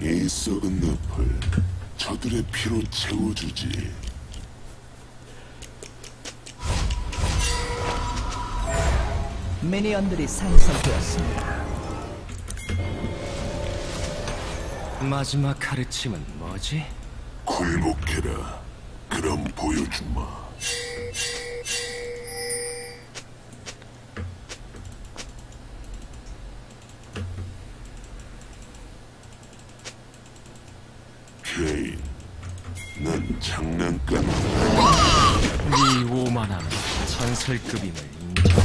이 썩은 늪을 저들의 피로 채워주지. 미니언들이 생성되었습니다. 마지막 가르침은 뭐지? 굴복해라. 그럼 보여주마. 전설급임을 인정.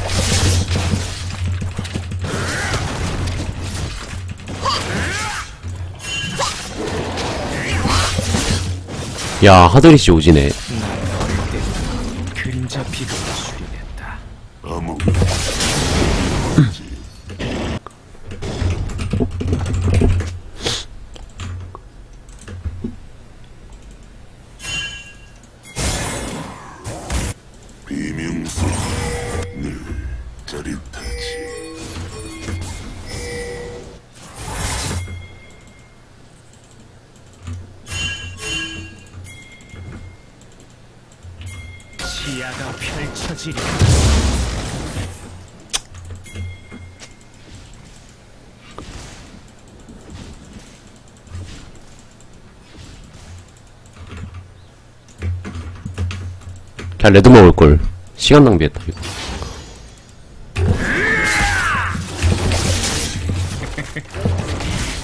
야 하드리씨 오지네 그림자 비극 레드 먹을걸 시간 낭비했다 이거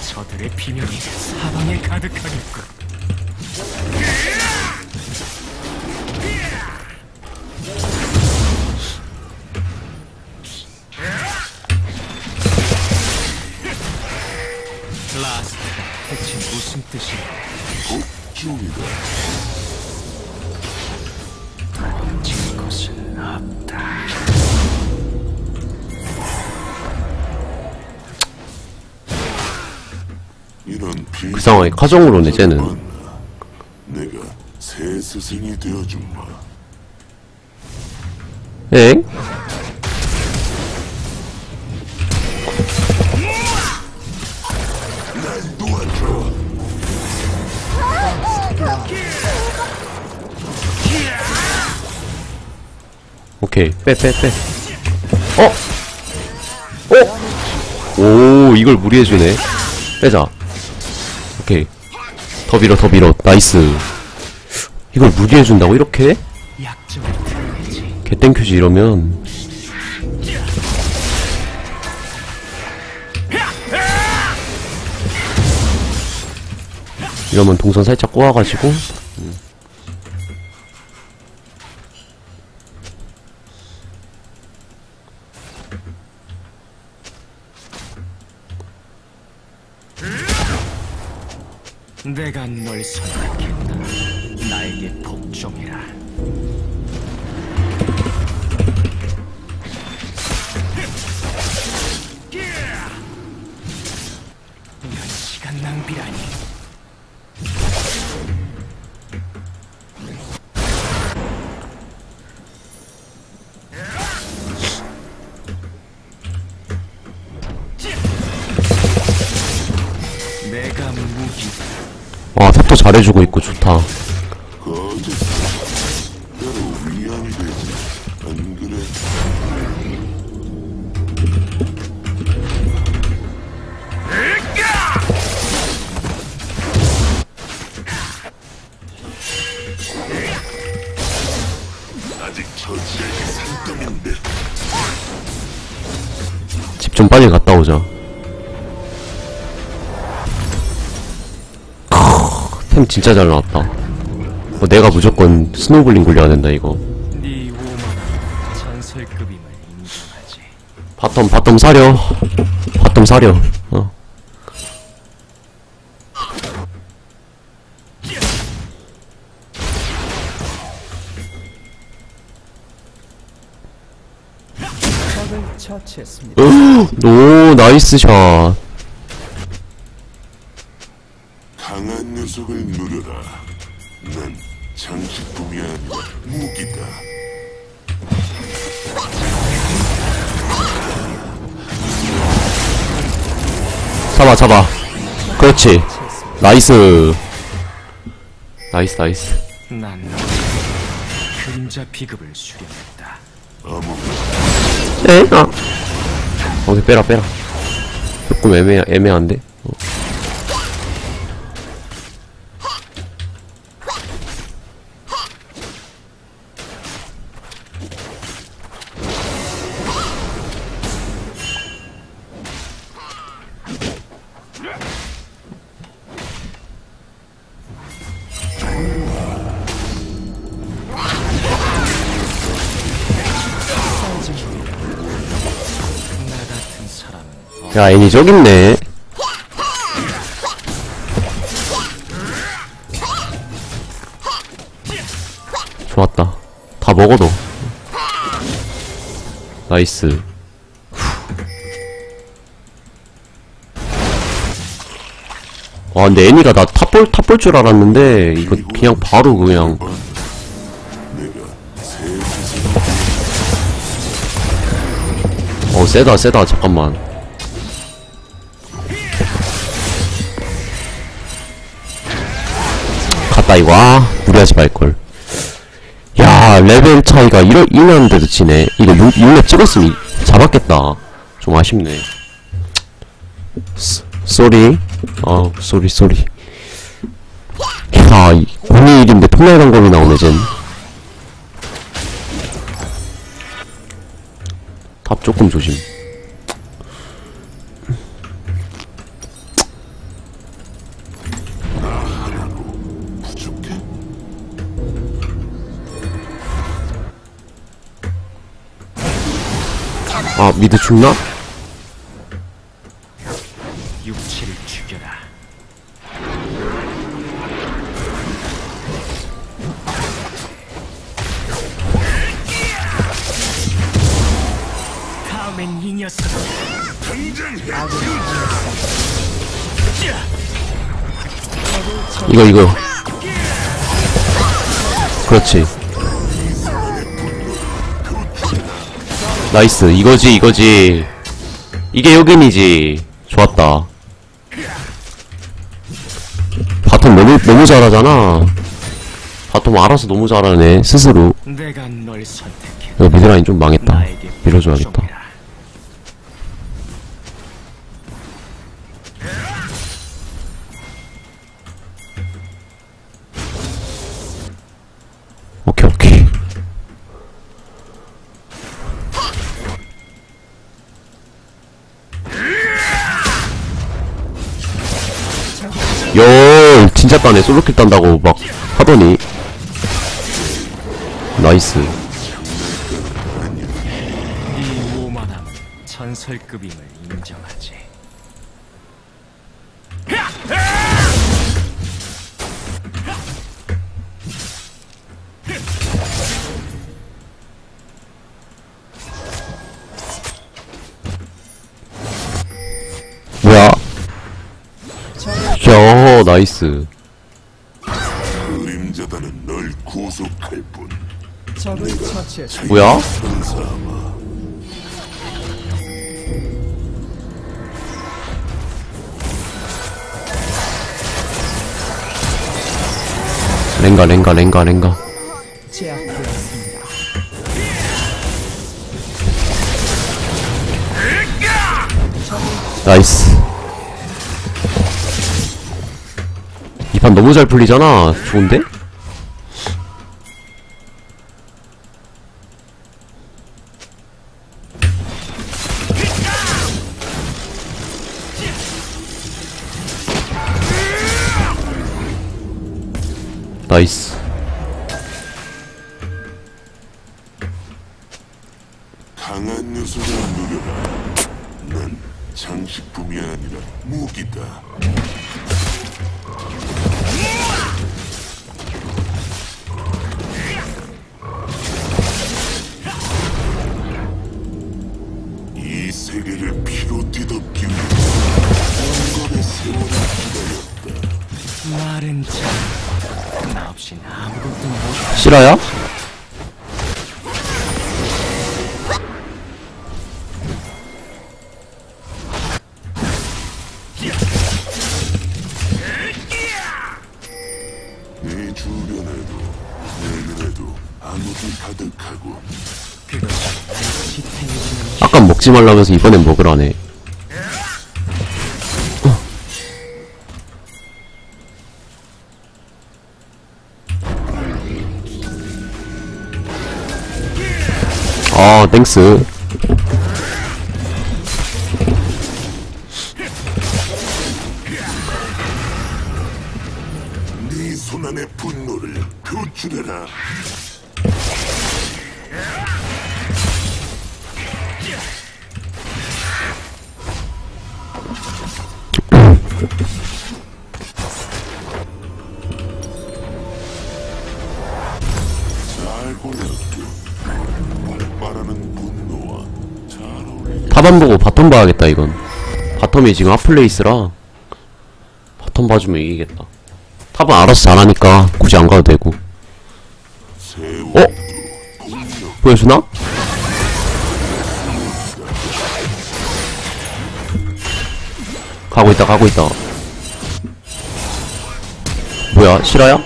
저들의 비명이 사방에 가득하겠군. 비. 그 상황에 가정으로네 쟤는 내가 새 스승이 되어준마. 엥? 오케이 빼빼빼 어? 어? 오 이걸 무리해주네 빼자 오케이. 더 밀어 더 밀어. 나이스. 이걸 무리해준다고 이렇게? 개땡큐지 이러면. 이러면 동선 살짝 꼬아가지고 내가 널 선택했다. 나에게 복종이라. 이런 시간 낭비라니. 탑도 잘해주고 있고 좋다 진짜 잘 나왔다. 뭐 내가 무조건 스노우블링 굴려야 된다 이거. 바텀 바텀 사려. 바텀 사려. 어. 처치했습니다. 오 나이스 샷 강한 녀석을 누르라. 난 장식품이 아니라 무기다. 잡아 잡아 그렇지 나이스 나이스 나이스 난 그림자 비급을 수령했다. 에? 아 오케이 빼라 빼라 조금 애매, 애매한데 어. 야 애니 저기 있네. 좋았다. 다 먹어도 나이스. 와 근데 애니가 나 탑볼 탑볼 줄 알았는데 이거 그냥 바로 그냥. 어 세다 세다 잠깐만 갔다 이거 아 무리하지 말걸. 야 레벨 차이가 이러, 이나는데도 지네. 이거 6, 6렙 찍었으면 이- 잡았겠다. 좀 아쉽네. 쏘- 쏘리. 아 쏘리 쏘리. 야 021인데 톱날 광검이 나오네 쟨탑 조금 조심. 아, 미드 죽나? 육체를 죽여라. 다음엔 이 녀석. 이거, 이거. 그렇지. 나이스. 이거지, 이거지. 이게 여긴이지. 좋았다. 바텀 너무, 너무 잘하잖아. 바텀 알아서 너무 잘하네, 스스로. 내가 널 선택해. 이거 미드라인 좀 망했다. 밀어줘야겠다. 열 진짜 따네 솔로킬 딴다고 막 하더니 나이스 전설급임을 인정하지. 나이스. 그림자다는 널 구속할 뿐. 적을. 뭐야? 랭가 랭가 랭가 랭가. 제압되었습니다. 나이스 이 판 너무 잘 풀리잖아 좋은데? 나이스 싫어요? 내 주변에도 아까 먹지 말라면서 이번엔 먹으라네 아, 땡스. 네 손안의 분노를 표출해라. 탑안 보고 바텀 봐야겠다, 이건. 바텀이 지금 핫플레이스라. 바텀 봐주면 이기겠다. 탑은 알아서 잘하니까 굳이 안 가도 되고. 어? 보여주나? 가고 있다, 가고 있다. 뭐야, 실화야?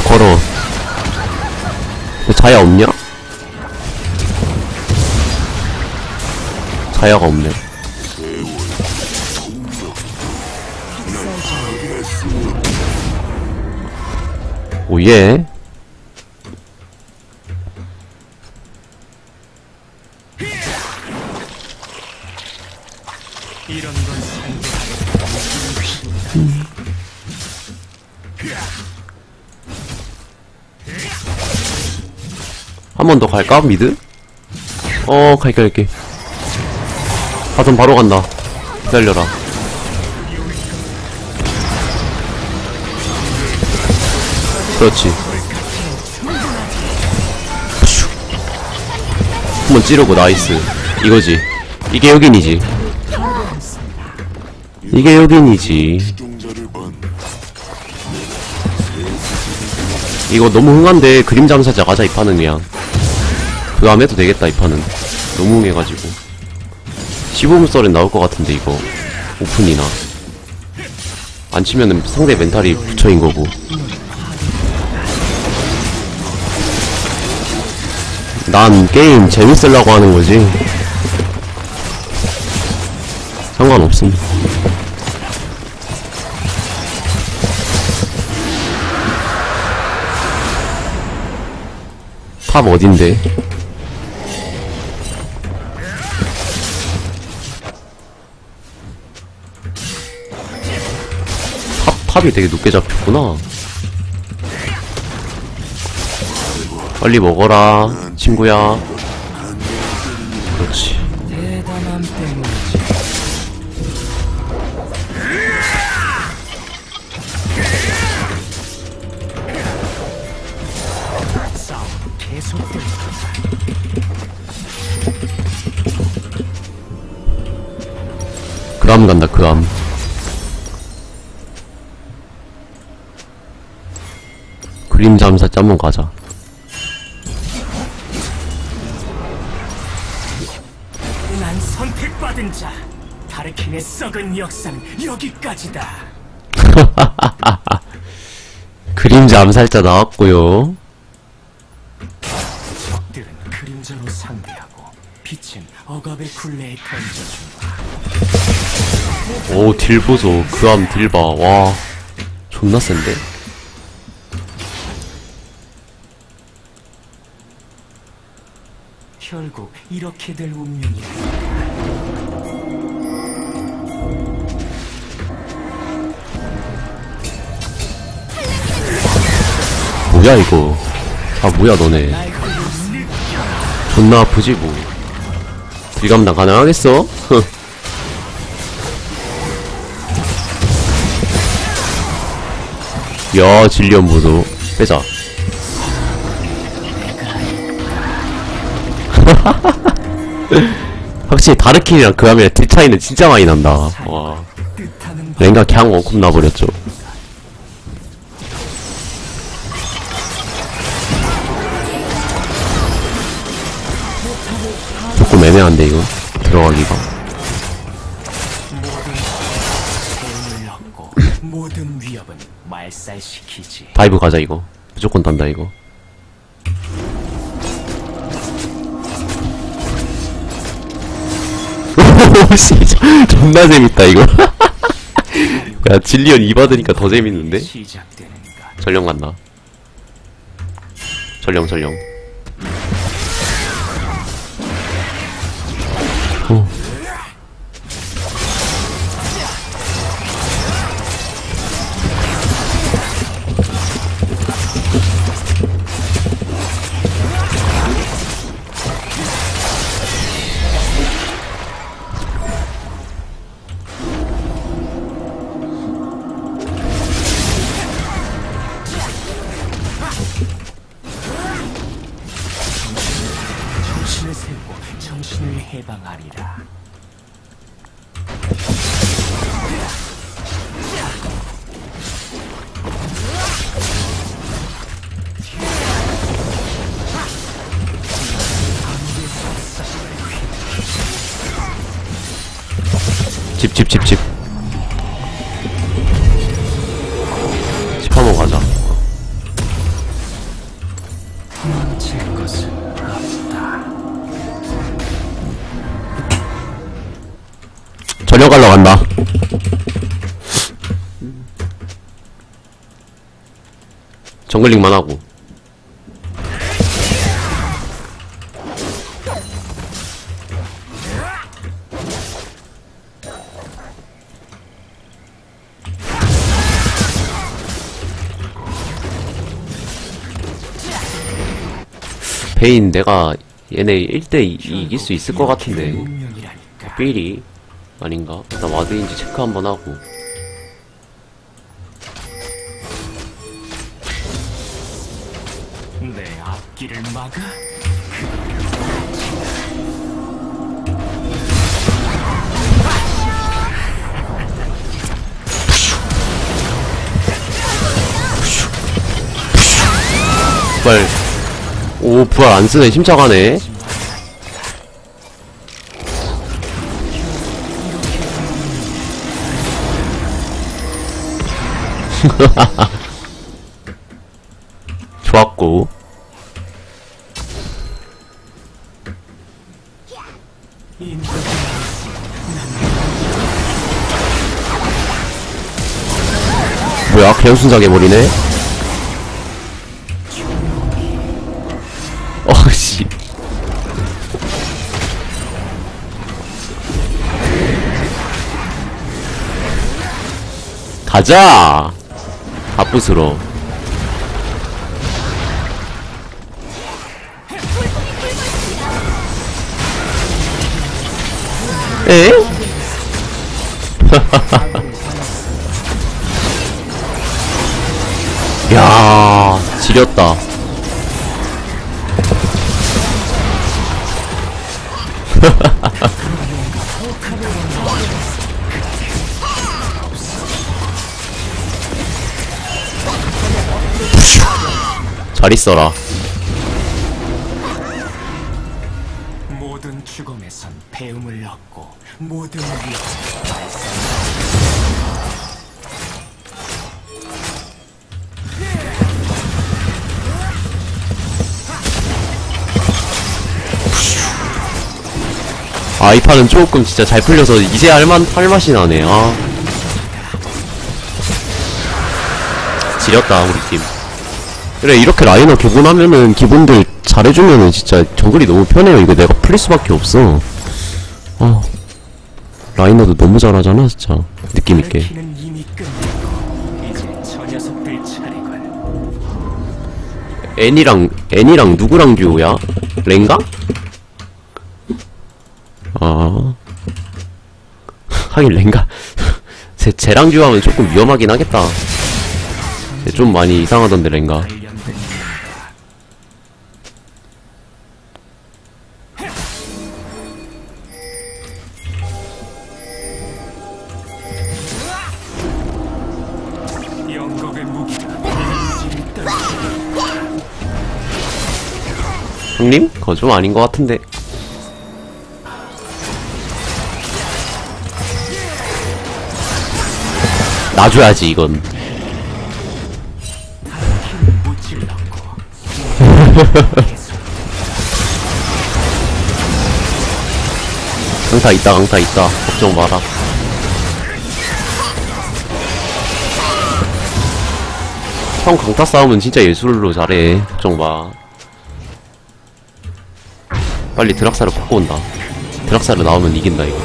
걸어. 너 자야 없냐? 자야가 없네. 오예. 갈까? 미드? 어, 갈게, 갈게. 바텀 바로 간다. 기다려라. 그렇지. 슉. 한번 찌르고 나이스. 이거지. 이게 여긴이지. 이게 여긴이지. 이거 너무 흥한데 그림 잠사자 가자 이 판은 그냥 그 다음 해도 되겠다 이 판은. 너무 흥해가지고. 15분 썰엔 나올 것 같은데 이거. 오픈이나. 안 치면은 상대 멘탈이 부처인 거고. 난 게임 재밌으려고 하는 거지. 상관없음. 탑 어딘데? 탑, 탑이 되게 높게 잡혔구나. 빨리 먹어라, 친구야. 그렇지. 그암 간다, 그암. 그림 잠사 짬만 가자. 난 선택받은 자. 다르킨의 썩은 역사는 여기까지다. 그림자 암살자 나왔고요. 적들은 그림자로 상대하고 빛은 억압의 굴레에 던져준다. 오, 딜 보소. 그암 딜 봐. 와. 존나 센데? 결국 이렇게 될 운명이야. 뭐야, 이거. 아, 뭐야, 너네. 존나 아프지, 뭐. 불감당 가능하겠어? 흥. 야, 질리언 보소. 빼자. 확실히 다르킨이랑 그함이랑 딜 차이는 진짜 많이 난다. 와. 랭가 그냥 원컵 나버렸죠. 조금 애매한데 이거 들어가기가 배움을 얻고 모든 위협은 말살시키지. 다이브 가자 이거 무조건 단다 이거 존나 재밌다 이거. 야 진리언 2 받으니까 더 재밌는데. 전령 간다. 전령 전령 해방하리라. 집 집 집집 집 정글링만 하고 베인 내가 얘네 1대 2 이길 수 있을 것 같은데 운명이라니까. 삘이 아닌가? 일단 와드인지 체크 한번 하고 막아. 부활 오 부활 안 쓰네 침착하네 좋았고 뭐야 개우순삭 해버리네? 어씨. 가자! 바쁘스러 에? 야 지렸다 잘 있어라 모든 위협은 말살. 아이 판은 조금 진짜 잘 풀려서 이제 할만 할 맛이 나네. 아. 지렸다 우리 팀. 그래 이렇게 라이너 교본하면은 기본들 잘해주면은 진짜 정글이 너무 편해요. 이거 내가 풀릴 수밖에 없어. 아 라이너도 너무 잘하잖아 진짜 느낌있게. 애니랑 애니랑 누구랑 듀오야? 랭가? 아 하긴 랭가 쟤, 쟤랑 듀오하면 조금 위험하긴 하겠다 쟤 좀 많이 이상하던데 랭가 그거 좀 아닌 것 같은데. 놔줘야지 이건. 강타 있다 강타 있다. 걱정 마라. 형 강타 싸움은 진짜 예술로 잘해. 걱정 마. 빨리 드락사를 바꿔 온다 드락사를 나오면 이긴다 이거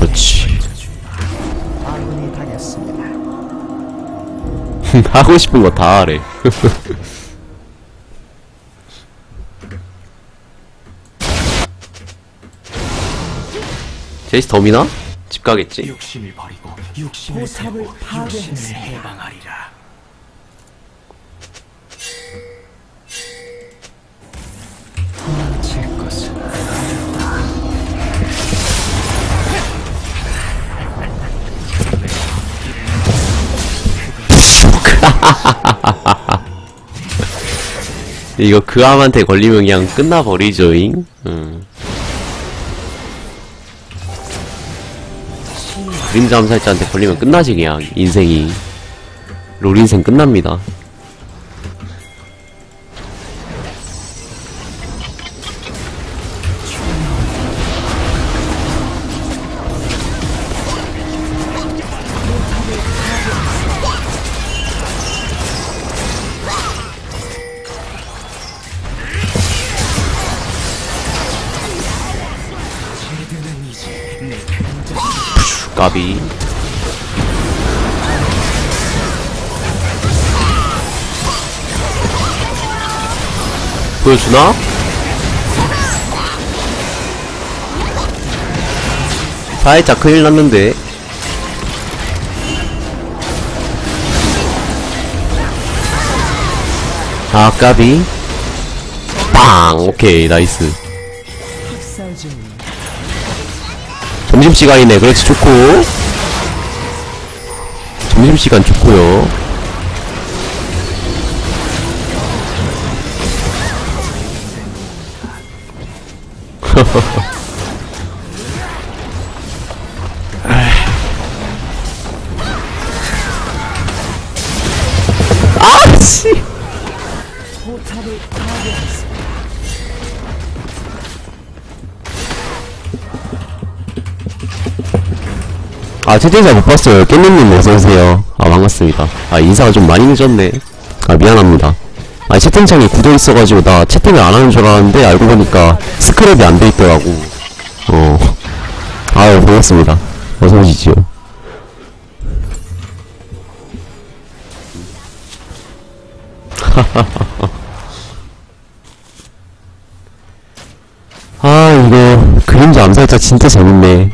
그렇지. 하고 싶은 거 다 하래 제이스 덤이나? 집 가겠지? 욕심을 버리고 욕심을 세우고 욕심을. 해방하리라 이거 그 암한테 걸리면 그냥 끝나버리죠잉? 응. 그림자 암살자한테 걸리면 끝나지 그냥 인생이 롤 인생 끝납니다 보여주나? 살짝 큰일 났는데. 아 까비. 빵! 오케이 나이스. 점심시간이네. 그렇지 좋고. 점심시간 좋고요 아씨. 아, 채팅창 못 봤어요. 깻잎님 어서오세요. 아, 반갑습니다. 아, 인사가 좀 많이 늦었네. 아, 미안합니다. 아, 채팅창이 굳어 있어가지고, 나 채팅을 안 하는 줄 알았는데, 알고 보니까 스크랩이 안 돼 있더라고. 어. 아유, 반갑습니다. 어서오시지요. 아, 이거, 그림자 암살자 진짜 재밌네.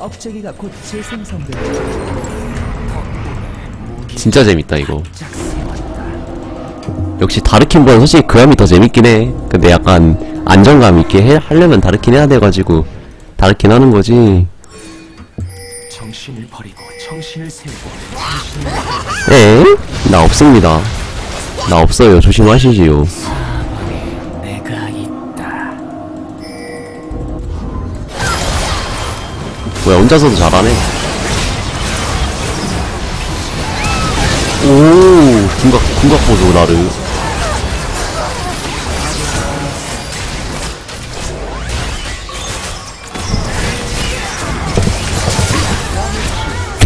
업적이가 곧 재생성됩니다. 진짜 재밌다 이거. 역시 다르킨보다 솔직히 그함이 더 재밌긴 해. 근데 약간 안정감 있게 해, 하려면 다르킨 해야 돼가지고 다르킨 하는 거지. 정신을 버리고 정신을 세우고 에? 나 없습니다. 나 없어요. 조심하시지요 뭐야 혼자서도 잘하네. 오 궁각 궁각 보소 나를.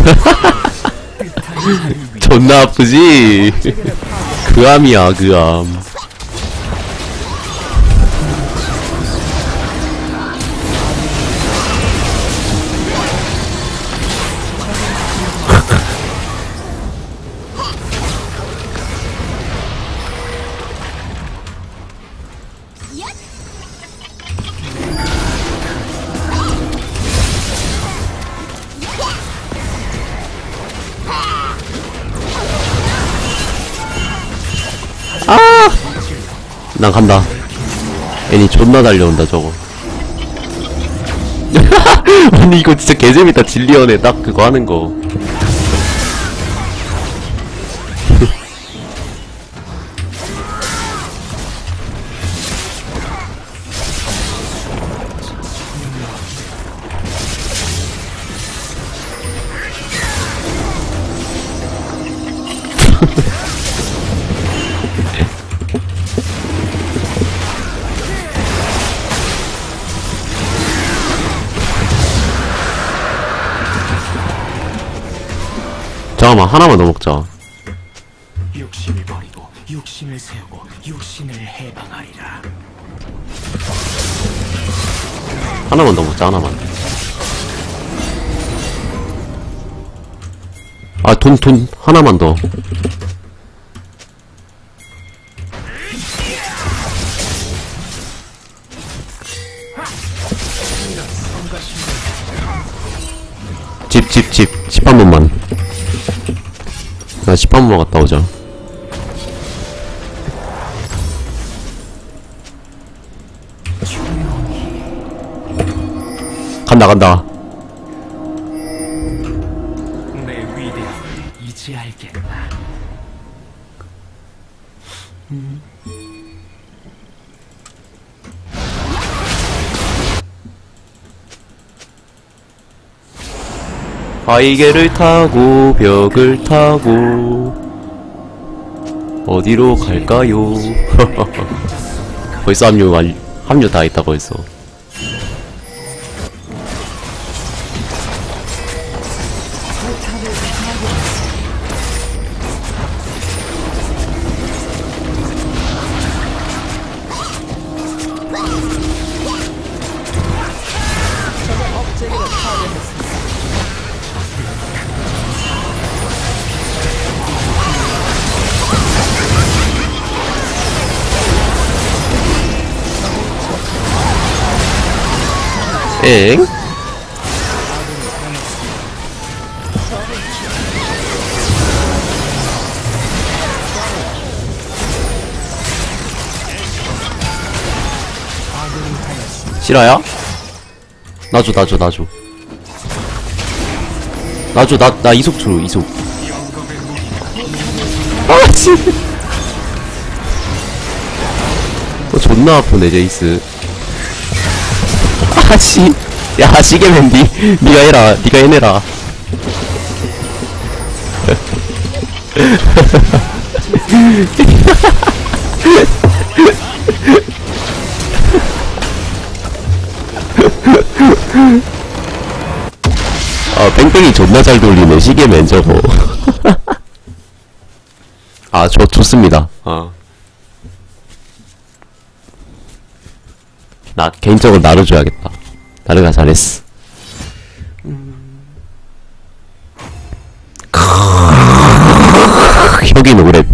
존나 아프지? 그암이야 그암 간다. 애니 존나 달려온다 저거. 아니 이거 진짜 개재밌다 딜리언에 딱 그거 하는 거. 하나만 더 먹자. 육신을 버리고 육신을 세우고 육신을 해방하리라. 하나만 더 먹자 하나만. 아돈돈 하나만 더. 집 집 집. 집 한 번만 나 집한 번만 갔다 오자. 간다 간다 바이게를 타고 벽을 타고 어디로 갈까요? 벌써 합류 완 합류 다 했다 벌써. 엥? 실화야? 나줘 나줘 나줘 나줘 나, 나 이속 줘 이속 아씨 어 존나 아프네 제이스 아씨 야 시계맨 니 니가 해라 니가 해내라. 아 뺑뺑이 존나 잘 돌리네 시계맨 저거. 아 저 좋습니다. 어. 나 개인적으로 나눠줘야겠다. 나르가 잘했어. 혁인 오랩.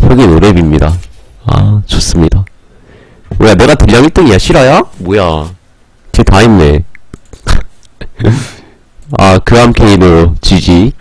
혁인 오랩입니다. 아 좋습니다. 뭐야 내가 딜량 1등이야? 실화야? 뭐야? 쟤다 했네. 아 그 암 케이노 GG